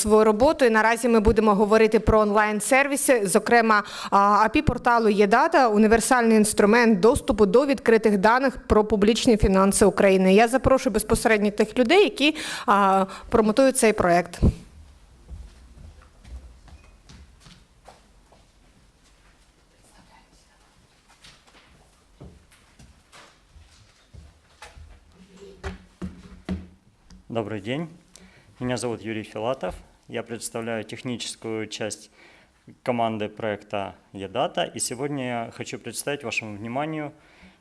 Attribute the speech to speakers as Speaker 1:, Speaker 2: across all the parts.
Speaker 1: свою роботу. І наразі ми будемо говорити про онлайн-сервіси, зокрема API порталу ЄДАТА, універсальний інструмент доступу до відкритих даних про публічні фінанси України. Я запрошую безпосередньо тих людей, які промотують цей проект.
Speaker 2: Добрый день. Меня зовут Юрий Филатов. Я представляю техническую часть команды проекта EDATA. И сегодня я хочу представить вашему вниманию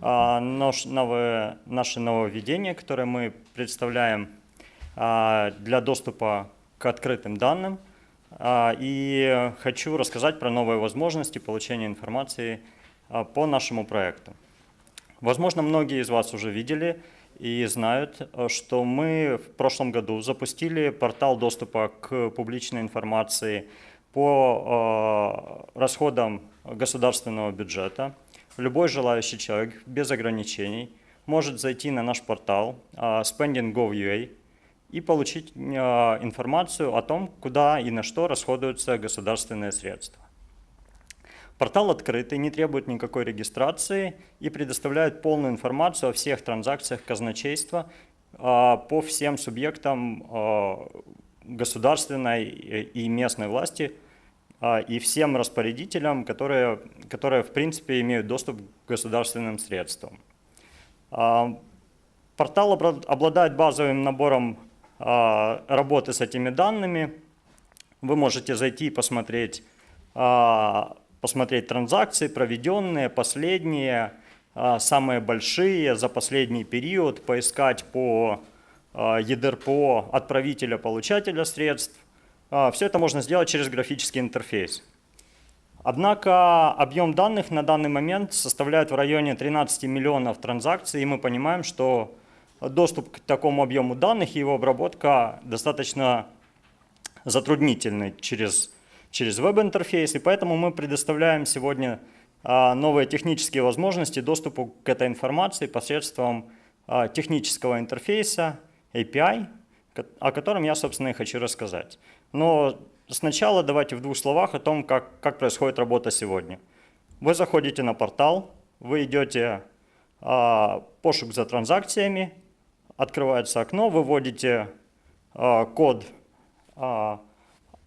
Speaker 2: а, новое- наше нововведение, которое мы представляем а, для доступа к открытым данным. А, И хочу рассказать про новые возможности получения информации по нашему проекту. Возможно, многие из вас уже видели и знают, что мы в прошлом году запустили портал доступа к публичной информации по э, расходам государственного бюджета. Любой желающий человек без ограничений может зайти на наш портал э, spending.gov.ua и получить э, информацию о том, куда и на что расходуются государственные средства. Портал открытый, не требует никакой регистрации и предоставляет полную информацию о всех транзакциях казначейства а, по всем субъектам а, государственной и местной власти а, и всем распорядителям, которые, которые в принципе имеют доступ к государственным средствам. Портал обладает базовым набором работы с этими данными. Вы можете зайти и посмотреть, посмотреть транзакции, проведенные, последние, а, самые большие за последний период, поискать по а, ЕДРПО отправителя-получателя средств. Все это можно сделать через графический интерфейс. Однако объем данных на данный момент составляет в районе 13 миллионов транзакций, и мы понимаем, что доступ к такому объему данных и его обработка достаточно затруднительны через, через веб-интерфейс, и поэтому мы предоставляем сегодня а, новые технические возможности доступу к этой информации посредством а, технического интерфейса API, о котором я, собственно, и хочу рассказать. Но сначала давайте в двух словах о том, как, как происходит работа сегодня. Вы заходите на портал, вы идете а, пошук за транзакциями, открывается окно, вы вводите а, код а,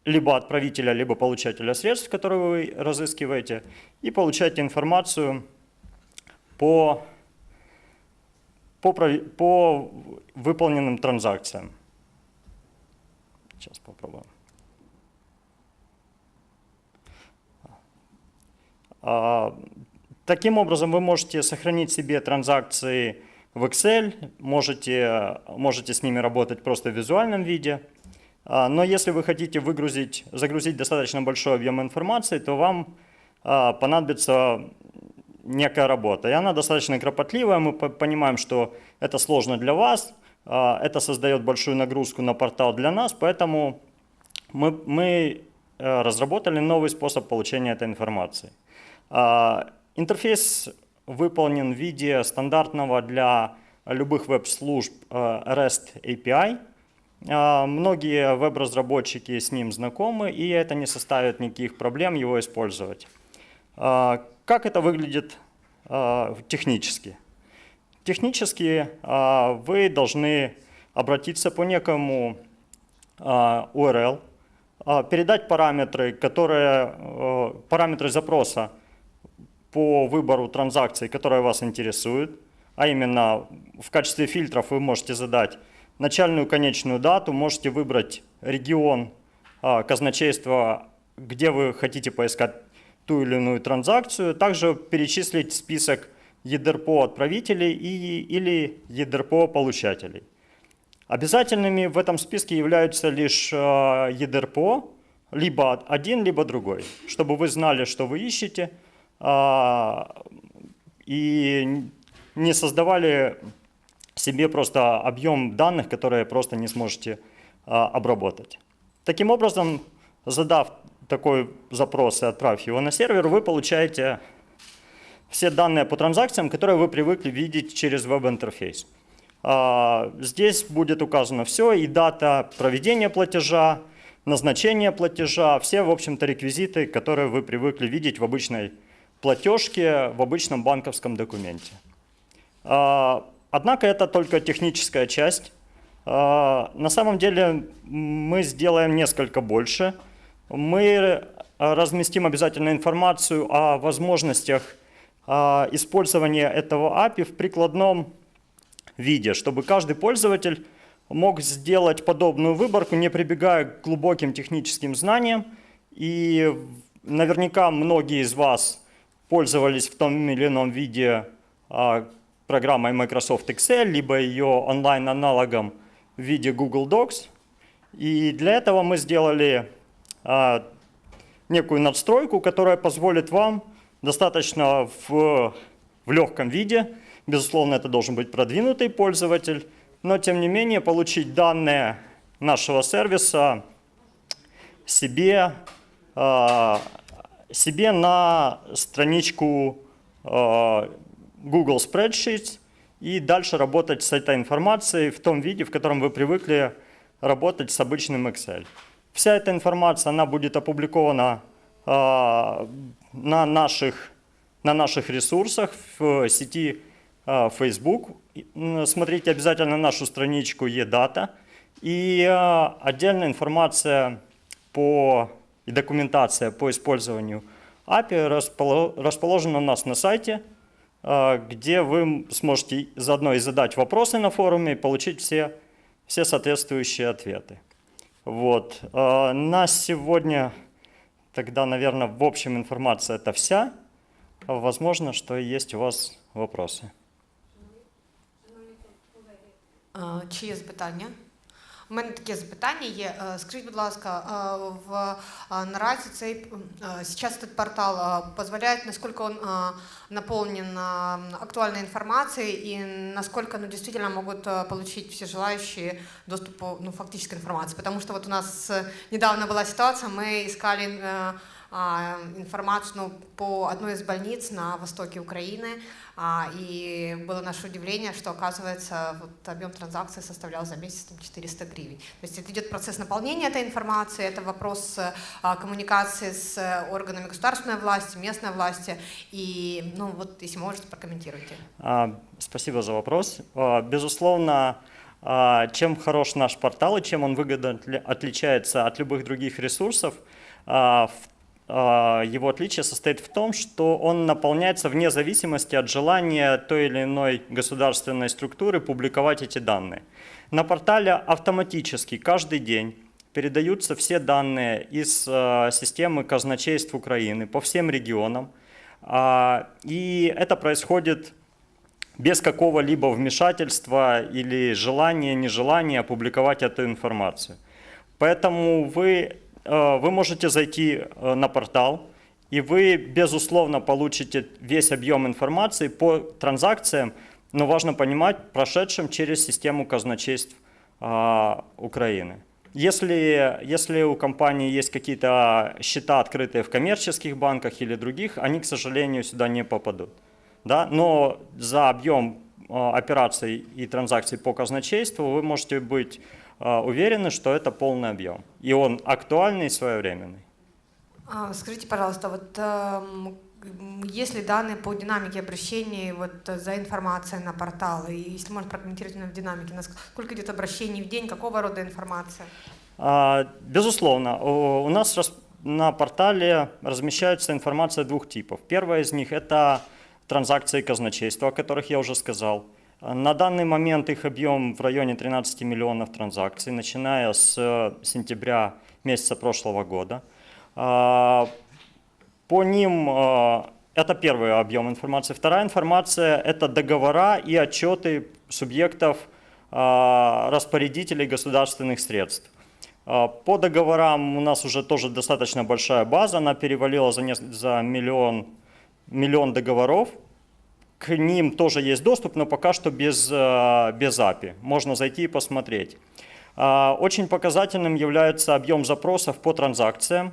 Speaker 2: либо отправителя, либо получателя средств, которые вы разыскиваете, и получаете информацию по, по, по выполненным транзакциям. Сейчас попробуем. А, Таким образом, вы можете сохранить себе транзакции в Excel, можете, можете с ними работать просто в визуальном виде. А, Но если вы хотите выгрузить, загрузить достаточно большой объем информации, то вам а, понадобится некая работа. И она достаточно кропотливая. Мы по- понимаем, что это сложно для вас, а, это создает большую нагрузку на портал для нас, поэтому мы, мы э, разработали новый способ получения этой информации. Интерфейс выполнен в виде стандартного для любых веб-служб э, REST API. А, Многие веб-разработчики с ним знакомы, и это не составит никаких проблем его использовать. А, Как это выглядит а, технически? Технически вы должны обратиться по некому URL, передать параметры, которые, параметры запроса по выбору транзакций, которые вас интересуют, а именно в качестве фильтров вы можете задать начальную конечную дату, можете выбрать регион а, казначейства, где вы хотите поискать ту или иную транзакцию, также перечислить список ЕДРПО отправителей и, или ЕДРПО получателей. Обязательными в этом списке являются лишь э, ЕДРПО, либо один, либо другой, чтобы вы знали, что вы ищете, а, и не создавали себе просто объем данных, которые просто не сможете а, обработать. Таким образом, задав такой запрос и отправив его на сервер, вы получаете все данные по транзакциям, которые вы привыкли видеть через веб-интерфейс. А, Здесь будет указано все, и дата проведения платежа, назначение платежа, все, в общем-то, реквизиты, которые вы привыкли видеть в обычной платежке, в обычном банковском документе. Однако это только техническая часть. А, На самом деле мы сделаем несколько больше. Мы а, разместим обязательно информацию о возможностях а, использования этого API в прикладном виде, чтобы каждый пользователь мог сделать подобную выборку, не прибегая к глубоким техническим знаниям. И наверняка многие из вас пользовались в том или ином виде программой Microsoft Excel, либо ее онлайн-аналогом в виде Google Docs. И для этого мы сделали а, некую надстройку, которая позволит вам достаточно в, в легком виде, безусловно, это должен быть продвинутый пользователь, но тем не менее получить данные нашего сервиса себе, а, себе на страничку а, Google Spreadsheets и дальше работать с этой информацией в том виде, в котором вы привыкли работать с обычным Excel. Вся эта информация, она будет опубликована а, на, наших, на наших ресурсах в сети а, Facebook. Смотрите обязательно нашу страничку eData. И а, отдельная информация по, и документация по использованию API располо- расположена у нас на сайте, где вы сможете заодно и задать вопросы на форуме и получить все, все соответствующие ответы. Вот. а, На сегодня тогда, наверное, в общем информация это вся. А Возможно, что есть у вас вопросы.
Speaker 1: А, Чи є запитання? У мене таке запитання є. Е, Скажіть, будь ласка, е, в е, наразі цей е, сейчас этот портал е, позволяет, насколько он е, наполнен е, актуальной информацией и насколько ну, действительно могут е, получить все желающие доступ по ну, фактической информации. Потому что вот у нас э, недавно была ситуация, мы искали э, а, информацию ну, по одной из больниц на востоке Украины, а, и было наше удивление, что, оказывается, вот объем транзакций составлял за месяц там, 400 гривен. То есть это идет процесс наполнения этой информации, это вопрос а, коммуникации с э, органами государственной власти, местной власти, и, ну, вот, если можете, прокомментируйте.
Speaker 2: А, Спасибо за вопрос. А, Безусловно, а, чем хорош наш портал и чем он выгодно отли- отличается от любых других ресурсов, а, в- а, его отличие состоит в том, что он наполняется вне зависимости от желания той или иной государственной структуры публиковать эти данные. На портале автоматически каждый день передаются все данные из а, системы казначейств Украины по всем регионам. А, И это происходит без какого-либо вмешательства или желания, нежелания опубликовать эту информацию. Поэтому вы, вы можете зайти э, на портал, и вы, безусловно, получите весь объем информации по транзакциям, но важно понимать, прошедшим через систему казначейств а, Украины. Если, если у компании есть какие-то счета, открытые в коммерческих банках или других, они, к сожалению, сюда не попадут да, но за объем э, операций и транзакций по казначейству вы можете быть э, уверены, что это полный объем. И он актуальный и своевременный.
Speaker 1: А, Скажите, пожалуйста, вот эм, м, есть ли данные по динамике обращений вот, за информацией на портал? И если можно прокомментировать именно в динамике, насколько идет обращений в день, какого рода информация?
Speaker 2: А, Безусловно, у нас на портале размещается информация двух типов. Первая из них – это транзакции казначейства, о которых я уже сказал. А, На данный момент их объем в районе 13 миллионов транзакций, начиная с э, сентября месяца прошлого года. А, По ним э, это первый объем информации. Вторая информация – это договора и отчеты субъектов э, распорядителей государственных средств. А, По договорам у нас уже тоже достаточно большая база, она перевалила за, за миллион, миллион договоров. К ним тоже есть доступ, но пока что без, э, без API. Можно зайти и посмотреть. А, Очень показательным является объем запросов по транзакциям.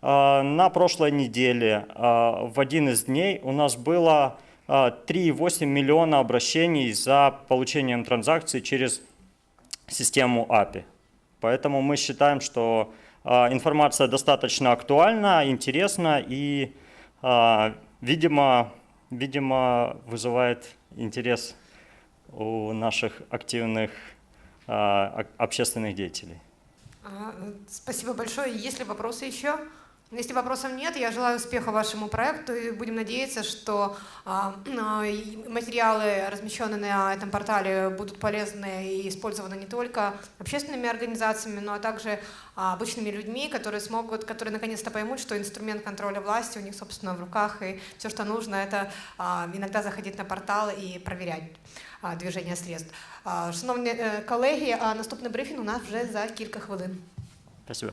Speaker 2: А, На прошлой неделе а, в один из дней у нас было а, 3,8 миллиона обращений за получением транзакций через систему API. Поэтому мы считаем, что Информация достаточно актуальна, интересна и, видимо, видимо, вызывает интерес у наших активных а, общественных деятелей.
Speaker 1: А, э, Спасибо большое. Есть ли вопросы еще? Если вопросов нет, я желаю успеха вашему проекту и будем надеяться, что а, а, и материалы, размещенные на этом портале, будут полезны и использованы не только общественными организациями, но также а, обычными людьми, которые смогут, которые наконец-то поймут, что инструмент контроля власти у них, собственно, в руках, и все, что нужно, это а, иногда заходить на портал и проверять а, движення средств. А, Шановні е, колеги, а наступний брифінг у нас вже за кілька хвилин.
Speaker 2: Спасибо.